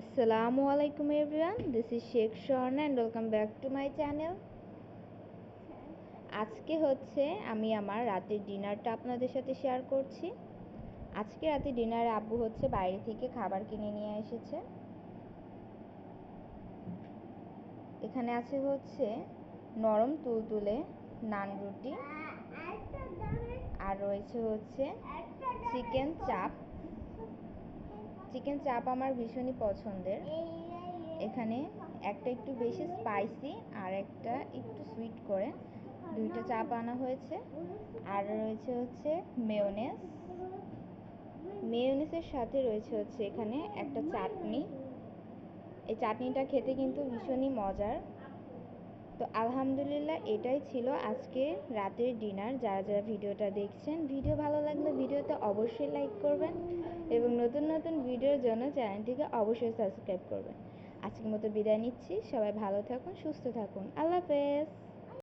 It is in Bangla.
আসসালামু আলাইকুম everyone this is Sheikh Swarna and welcome back to my channel আজকে হচ্ছে আমি আমার রাতের ডিনারটা আপনাদের সাথে শেয়ার করছি। আজকে রাতে ডিনারে আব্বু হচ্ছে বাইরে থেকে খাবার কিনে নিয়ে এসেছে। এখানে আছে হচ্ছে নরম তুলতুলে নান রুটি। আর রয়েছে হচ্ছে চিকেন চাপ। চিকেন চাপ আমার ভীষণই পছন্দের। এখানে একটা একটু বেশি স্পাইসি আর একটা একটু সুইট করে দুইটা চাপ আনা হয়েছে। আর রয়েছে হচ্ছে মেয়োনেস মেয়োনেসের সাথে রয়েছে হচ্ছে এখানে একটা চাটনি। এই চাটনিটা খেতে কিন্তু ভীষণই মজার। তো আলহামদুলিল্লাহ এটাই ছিল আজকে রাতের ডিনার যারা যারা ভিডিওটা দেখছেন, ভিডিও ভালো লাগলে অবশ্যই লাইক করবেন এবং নতুন নতুন ভিডিওর জন্য চ্যানেলটিকে অবশ্যই সাবস্ক্রাইব করবেন। আজকের মতো বিদায় নিচ্ছি। সবাই ভালো থাকুন, সুস্থ থাকুন। আল্লাহ হাফেজ।